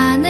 나는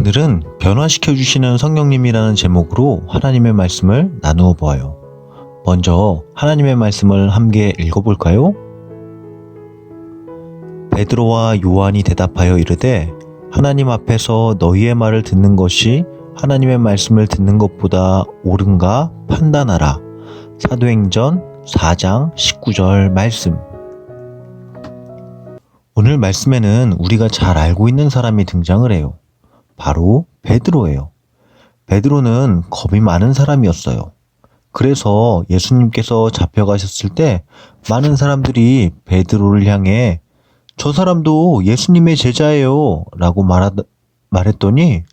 오늘은 변화시켜 주시는 성령님이라는 제목으로 하나님의 말씀을 나누어 보아요. 먼저 하나님의 말씀을 함께 읽어볼까요? 베드로와 요한이 대답하여 이르되 하나님 앞에서 너희의 말을 듣는 것이 하나님의 말씀을 듣는 것보다 옳은가 판단하라. 사도행전 4장 19절 말씀. 오늘 말씀에는 우리가 잘 알고 있는 사람이 등장을 해요. 바로 베드로예요. 베드로는 겁이 많은 사람이었어요. 그래서 예수님께서 잡혀가셨을 때 많은 사람들이 베드로를 향해 저 사람도 예수님의 제자예요 라고 말하, 말했더니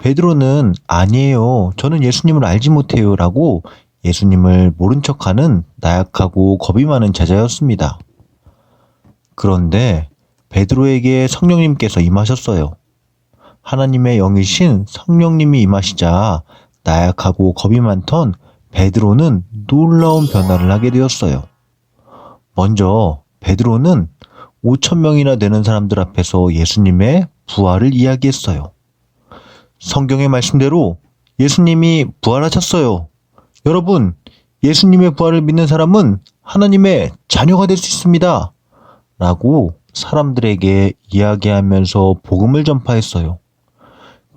베드로는 아니에요. 저는 예수님을 알지 못해요 라고 예수님을 모른 척하는 나약하고 겁이 많은 제자였습니다. 그런데 베드로에게 성령님께서 임하셨어요. 하나님의 영이신 성령님이 임하시자 나약하고 겁이 많던 베드로는 놀라운 변화를 하게 되었어요. 먼저 베드로는 5천 명이나 되는 사람들 앞에서 예수님의 부활을 이야기했어요. 성경의 말씀대로 예수님이 부활하셨어요. 여러분, 예수님의 부활을 믿는 사람은 하나님의 자녀가 될 수 있습니다. 라고 사람들에게 이야기하면서 복음을 전파했어요.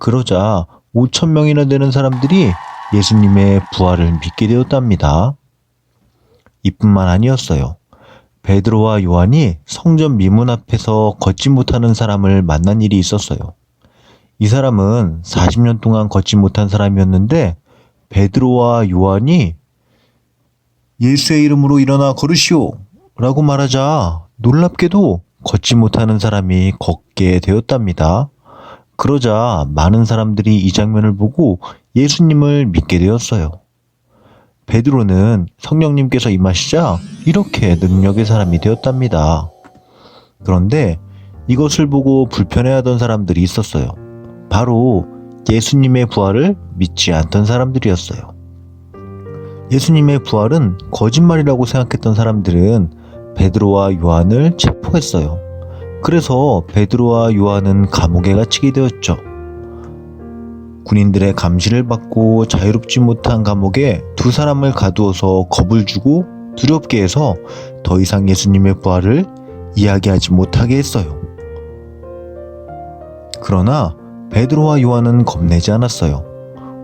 그러자 5천 명이나 되는 사람들이 예수님의 부활을 믿게 되었답니다. 이뿐만 아니었어요. 베드로와 요한이 성전 미문 앞에서 걷지 못하는 사람을 만난 일이 있었어요. 이 사람은 40년 동안 걷지 못한 사람이었는데 베드로와 요한이 예수의 이름으로 일어나 걸으시오 라고 말하자 놀랍게도 걷지 못하는 사람이 걷게 되었답니다. 그러자 많은 사람들이 이 장면을 보고 예수님을 믿게 되었어요. 베드로는 성령님께서 임하시자 이렇게 능력의 사람이 되었답니다. 그런데 이것을 보고 불편해하던 사람들이 있었어요. 바로 예수님의 부활을 믿지 않던 사람들이었어요. 예수님의 부활은 거짓말이라고 생각했던 사람들은 베드로와 요한을 체포했어요. 그래서 베드로와 요한은 감옥에 갇히게 되었죠. 군인들의 감시를 받고 자유롭지 못한 감옥에 두 사람을 가두어서 겁을 주고 두렵게 해서 더 이상 예수님의 부활을 이야기하지 못하게 했어요. 그러나 베드로와 요한은 겁내지 않았어요.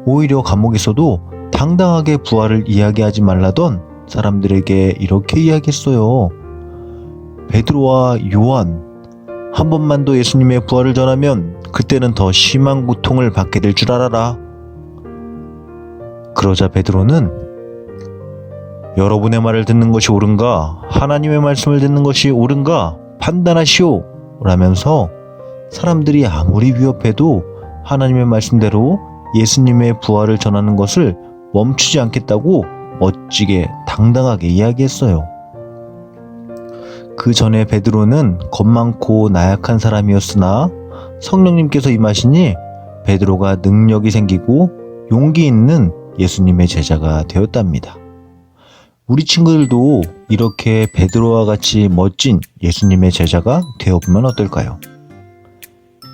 오히려 감옥에서도 당당하게 부활을 이야기하지 말라던 사람들에게 이렇게 이야기했어요. 베드로와 요한, 한 번만 더 예수님의 부활을 전하면 그때는 더 심한 고통을 받게 될 줄 알아라. 그러자 베드로는 여러분의 말을 듣는 것이 옳은가, 하나님의 말씀을 듣는 것이 옳은가 판단하시오. 라면서 사람들이 아무리 위협해도 하나님의 말씀대로 예수님의 부활을 전하는 것을 멈추지 않겠다고 멋지게 당당하게 이야기했어요. 그 전에 베드로는 겁 많고 나약한 사람이었으나 성령님께서 임하시니 베드로가 능력이 생기고 용기 있는 예수님의 제자가 되었답니다. 우리 친구들도 이렇게 베드로와 같이 멋진 예수님의 제자가 되어보면 어떨까요?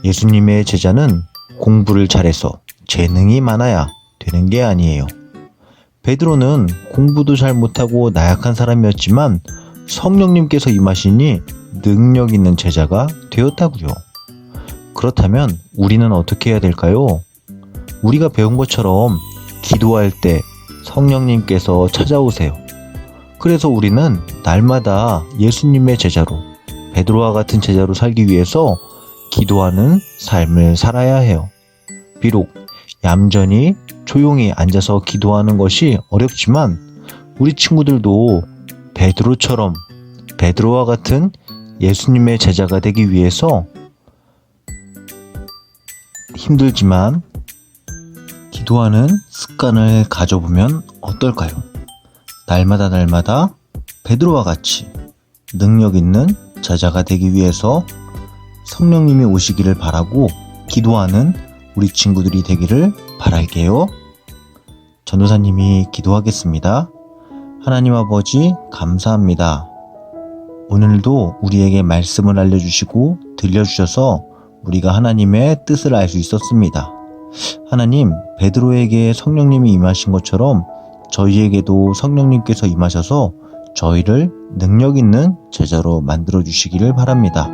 예수님의 제자는 공부를 잘해서 재능이 많아야 되는 게 아니에요. 베드로는 공부도 잘 못하고 나약한 사람이었지만 성령님께서 임하시니 능력 있는 제자가 되었다고요. 그렇다면 우리는 어떻게 해야 될까요? 우리가 배운 것처럼 기도할 때 성령님께서 찾아오세요. 그래서 우리는 날마다 예수님의 제자로 베드로와 같은 제자로 살기 위해서 기도하는 삶을 살아야 해요. 비록 얌전히 조용히 앉아서 기도하는 것이 어렵지만 우리 친구들도 베드로처럼 베드로와 같은 예수님의 제자가 되기 위해서 힘들지만 기도하는 습관을 가져보면 어떨까요? 날마다 날마다 베드로와 같이 능력 있는 제자가 되기 위해서 성령님이 오시기를 바라고 기도하는 우리 친구들이 되기를 바랄게요. 전도사님이 기도하겠습니다. 하나님 아버지 감사합니다. 오늘도 우리에게 말씀을 알려주시고 들려주셔서 우리가 하나님의 뜻을 알 수 있었습니다. 하나님, 베드로에게 성령님이 임하신 것처럼 저희에게도 성령님께서 임하셔서 저희를 능력 있는 제자로 만들어 주시기를 바랍니다.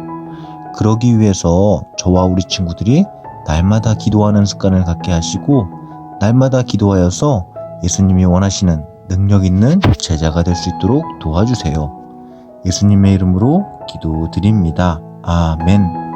그러기 위해서 저와 우리 친구들이 날마다 기도하는 습관을 갖게 하시고 날마다 기도하여서 예수님이 원하시는 능력 있는 제자가 될 수 있도록 도와주세요. 예수님의 이름으로 기도드립니다. 아멘.